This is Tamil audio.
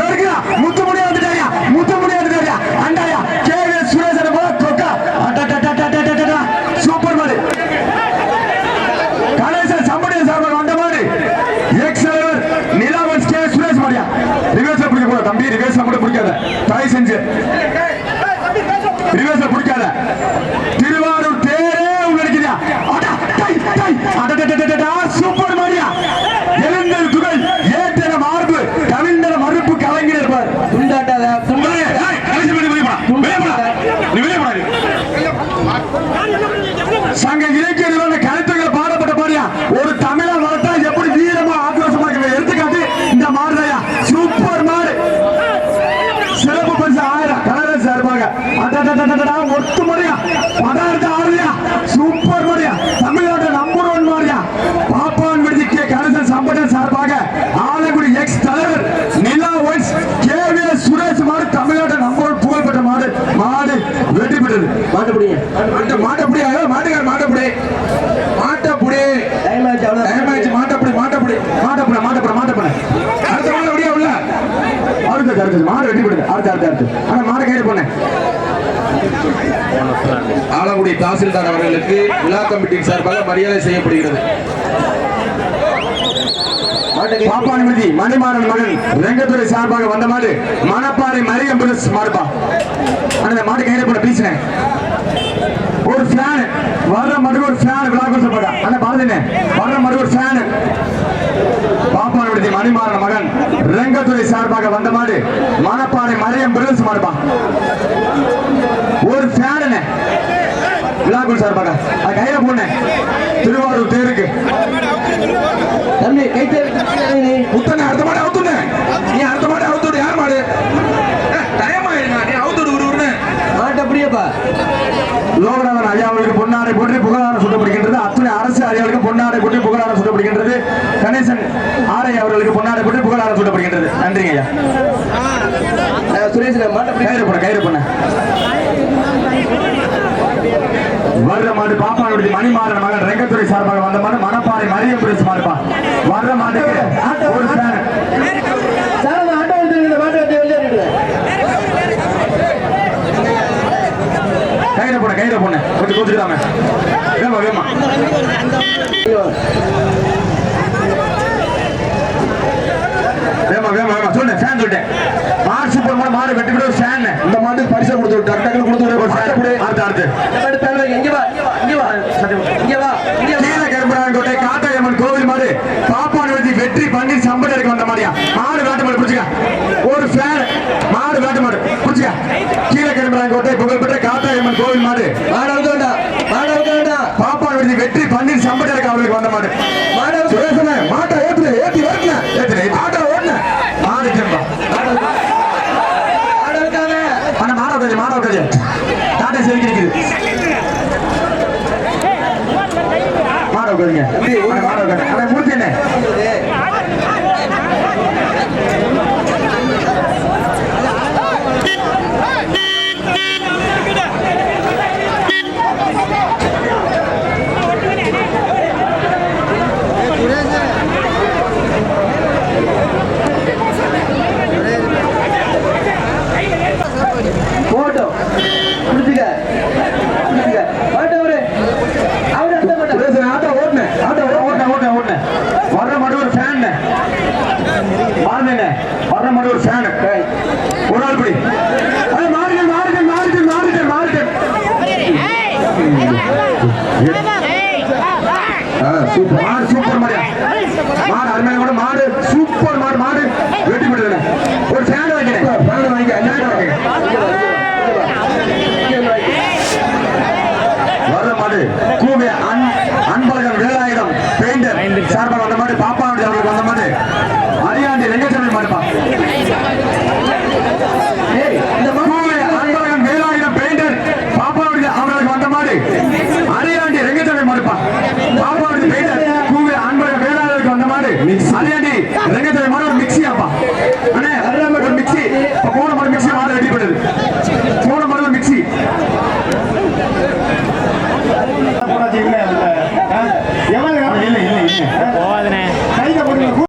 நொறுக்க முத்து முடியா வந்துட்டாரியா முத்து முடியா வந்துட்டாரியா அண்டாயா கேவி சுரேசன் போல கொக்கா அட்டா சூப்பர் மாதிரி கணேசன் சம்படிய மாதிரி எக்ஸ் தலைவர் கே சுரேஷ் மாதிரியா ரிவர்ஸ்ல பிடிக்க போல தம்பி ரிவர்ஸ்ல கூட பிடிக்காத தயவு செஞ்சு ரிவர்ஸ்ல பிடிக்காத திருவாரூர் தேரே உள்ள அடிக்கிறா அடா டை டை அடடடடடா சூப்பர் சங்க இலக்கிய நிறுவன கருத்துக்கள் பாடப்பட்ட பாடியா ஒரு தமிழர் வளர்த்தா எப்படி வீரமா ஆக்ரோஷமா இருக்கிற எடுத்துக்காட்டு இந்த மாடுதாயா சூப்பர் மாடு சிறப்பு பரிசு ஆயிரம். கலர் சார்பாக ஒத்து ஒட்டு முறையா? பதார்த்த ஆறுதியா? சூப்பர் முறையா? தமிழ்நாட்டு நம்பர் ஒன் மாறியா? பாப்பான் விடுதி கே. கணேசன் சம்பட்டன் சார்பாக ஆலங்குடி எக்ஸ் தலைவர் நிலா ஒய்ஸ் கே. வி. சுரேஷ் மாடு தமிழ்நாட்டு நம்பர் ஒன் புகழ்பெற்ற மாடு. மாடு வெற்றி பெற்றது. மாட்டுப்படிங்க. மாட்டு ஆலங்குடி தாசில்தார் அவர்களுக்கு விழா கமிட்டியின் சார்பாக மரியாதை செய்யப்படுகிறது. பாப்பானுமதி மணிமாறன் மகன் ரெங்கத்துறை சார்பாக வந்த மாடு மணப்பாறை மரியம் பிரஸ் மாடுப்பா. அந்த மாடு கையில போட பேசினேன். ஒரு ஃபேன் வர்ற மட்டும் ஒரு ஃபேன் விழா சொல்லுங்க அந்த பாரதினே வர்ற மட்டும் ஒரு ஃபேன் பாப்பான் மணிமாறன் மகன் ரெங்கத்துறை சார்பாக வந்த மாடு மணப்பாறை மரியம் பிரஸ் மாடுப்பா ஒரு ஃபேன் விழாக்குள் சார்பாக அது கையில போனேன் திருவாரூர் தேருக்கு. தம்பி கைத்தறி நீ முத்தனை அடுத்த மாடு அவுத்துனே நீ அடுத்த மாடு அவுத்துடு. யார் மாடு? டைம் ஆயிருங்க நீ அவுத்துடு ஒரு உருன்னு. மாட்டப்படியப்பா லோகநாதன் ஐயா அவர்களுக்கு பொன்னாடை போற்றி புகழாரம் சுட்டப்படுகின்றது. அத்துணை அரசு ஐயாவுக்கு பொன்னாடை போற்றி புகழாரம் சுட்டப்படுகின்றது. கணேசன் ஆரை அவர்களுக்கு பொன்னாடை போற்றி புகழாரம் சுட்டப்படுகின்றது. நன்றிங்க ஐயா சுரேஷ் மாட்டப்படி கயிறு பண்ண கயிறு பண்ண வர்ற மாடு பாப்பானுடைய மணிமாறன் மகன் ரெங்கத்துறை சார்பாக வந்த மாடு மணப்பாறை மரியம் பிரஸ் மாடுப்பா வர்ற மாட்டுக்கு ஒரு சார் கயிறு போன கயிறு போன கொஞ்சம் கொடுத்துக்கலாமே வேமா வேமா. வேமா வேமா வேமா. சொல்லு ஃபேன் சொல்லிட்டேன். மாடு சூப்பர் மாடு வெட்டி விட ஒரு ஃபேன் இந்த மாடு பரிசை கொடுத்து டக்கு டக்குனு ஆரம்பித்தாரு நீல கோவில் மாடு பாப்பான வெற்றி பண்ணி சம்பளம் வந்த மாதிரியா? மாடு நாட்டு ஒரு ஃபேன் மாடு மாடு பிடிச்சிக்க கீழ கருப்பராயன்கோட்டை புகழ்பெற்ற காத்தாயம்மன் கோவில் மாடு மாடு அவுக்க வேண்டாம் வெற்றி பண்ணி சம்பளம் கொடுங்க. முடிச்சேனே சூப்பர் மாடு. மாடு சூப்பர் மாடு மாடு. வெட்டி விடுதுல